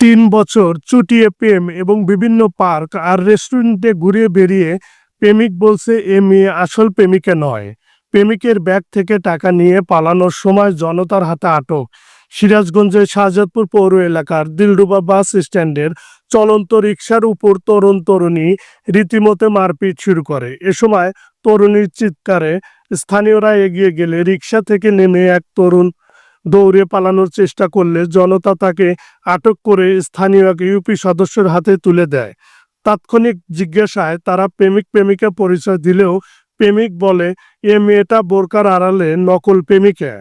তিন বছর চুটিয়ে প্রেম এবং বিভিন্ন পার্ক আর রেস্টুরেন্টে ঘুরে বেরিয়ে প্রেমিক বলছে, এ মেয়ে আসল প্রেমিকা নয়। প্রেমিকের ব্যাগ থেকে টাকা নিয়ে পালানোর সময় জনতার হাতে আটক। সিরাজগঞ্জের শাহজাদপুর পৌর এলাকার দিলরুবা বাস স্ট্যান্ডের চলন্ত রিকশার উপর তরুণ তরুণী রীতিমতো মারপিট শুরু করে। এ সময় তরুণীর চিৎকারে স্থানীয়রা এগিয়ে গেলে রিক্সা থেকে নেমে এক তরুণ দৌড়ে পালানোর চেষ্টা করলে জনতা তাকে আটক করে স্থানীয় এক ইউপি সদস্যের হাতে তুলে দেয়। তাৎক্ষণিক জিজ্ঞাসায় তারা প্রেমিক প্রেমিকা পরিচয় দিলেও প্রেমিক বলে, এ মেয়েটা বোরকার আড়ালে নকল প্রেমিকা।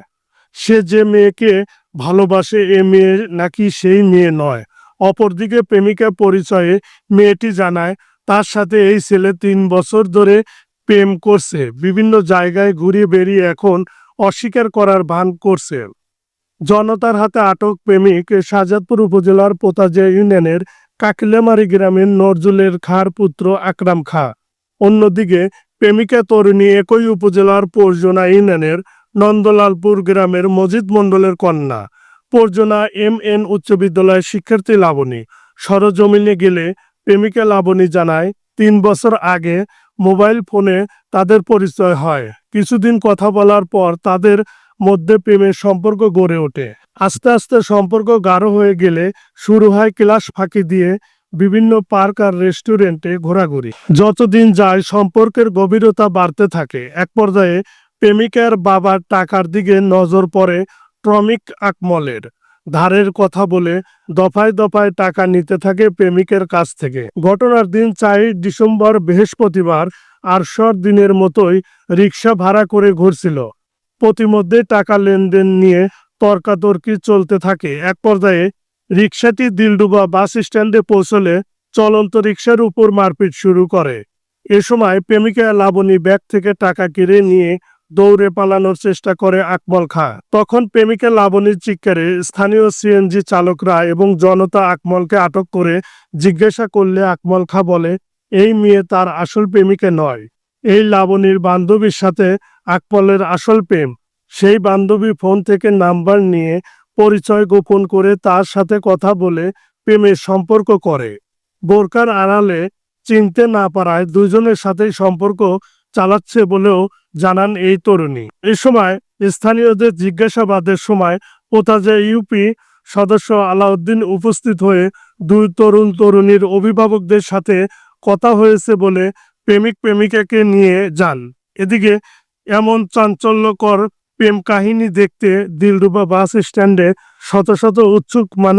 সে যে মেয়েকে ভালোবাসে, এ মেয়ে নাকি সেই মেয়ে নয়। অপরদিকে প্রেমিকা পরিচয়ে মেয়েটি জানায়, তার সাথে এই ছেলে তিন বছর ধরে প্রেম করছে, বিভিন্ন জায়গায় ঘুরে বেরিয়ে এখন অস্বীকার করার ভান করছে। জনতার হাতে আটক প্রেমিক শাহজাদপুর উপজেলার পোতাজা ইউনিয়নের কাকিলামারি গ্রামের নজরুলের খার পুত্র আকরাম খা। অন্যদিকে প্রেমিকা তরুণী একই উপজেলার পরজনা ইউনিয়নের নন্দলালপুর গ্রামের মজিদ মণ্ডলের কন্যা। পরজনা এম এন উচ্চ বিদ্যালয়ের শিক্ষার্থী লাবণী। সরজমিনে গেলে প্রেমিকা লাবণী জানায়, তিন বছর আগে মোবাইল ফোনে তাদের পরিচয় হয়। কিছুদিন কথা বলার পর তাদের মধ্যে প্রেমের সম্পর্ক গড়ে ওঠে। আস্তে আস্তে সম্পর্ক গাঢ় হয়ে গেলে শুরু হয় ক্লাস ফাঁকি দিয়ে বিভিন্ন পার্ক আর রেস্টুরেন্টে ঘোরাঘুরি। যতদিন যায়, সম্পর্কের গভীরতা বাড়তে থাকে। এক পর্যায়ে প্রেমিকার বাবার টাকার দিকে নজর পড়ে ট্রমিক আকমলের। ধারের কথা বলে দফায় দফায় টাকা নিতে থাকে প্রেমিকের কাছ থেকে। ঘটনার দিন চার ডিসেম্বর বৃহস্পতিবার আরশর দিনের মতোই রিক্সা ভাড়া করে ঘুরছিল। প্রতিমধ্যে টাকা লেনদেন নিয়ে তর্কাতর্কি চলতে থাকে। এক পর্যায়ে রিক্সাটি দিলডুবা বাস স্ট্যান্ডে পৌঁছলে চলন্ত রিক্সার উপর মারপিট শুরু করে। এ সময় প্রেমিকা লাবণী ব্যাগ থেকে টাকা কেড়ে নিয়ে দৌড়ে পালানোর চেষ্টা করে আকমল খা। তখন প্রেমিকা লাবণীর চিৎকারে স্থানীয় সিএনজি চালকরা এবং জনতা আকমলকে আটক করে জিজ্ঞাসা করলে আকমল খা বলে, এই মেয়ে তার আসল প্রেমিকা নয়। এই লাবণীর বান্ধবীর সাথে আকমলের আসল প্রেম। সেই বান্ধবী ফোন থেকে নাম্বার নিয়ে পরিচয় গোপন করে তার সাথে কথা বলে প্রেমের সম্পর্ক করে। বোরকার আড়ালে চিনতে না পারায় দুজনের সাথেই সম্পর্ক চালাচ্ছে বলেও জানান এই তরুণী। এ সময় স্থানীয়দের জিজ্ঞাসাবাদের সময় পোতাজা ইউপি সদস্য আলাউদ্দিন উপস্থিত হয়ে দুই তরুণ তরুণীর অভিভাবকদের সাথে কথা হয়েছে বলে প্রেমিক প্রেমিকাকে নিয়ে যান। এদিকে এমন চাঞ্চল্যকর প্রেম কাহিনী দেখতে দিলরুবা বাস স্ট্যান্ডে শত শত উৎসুক মানুষ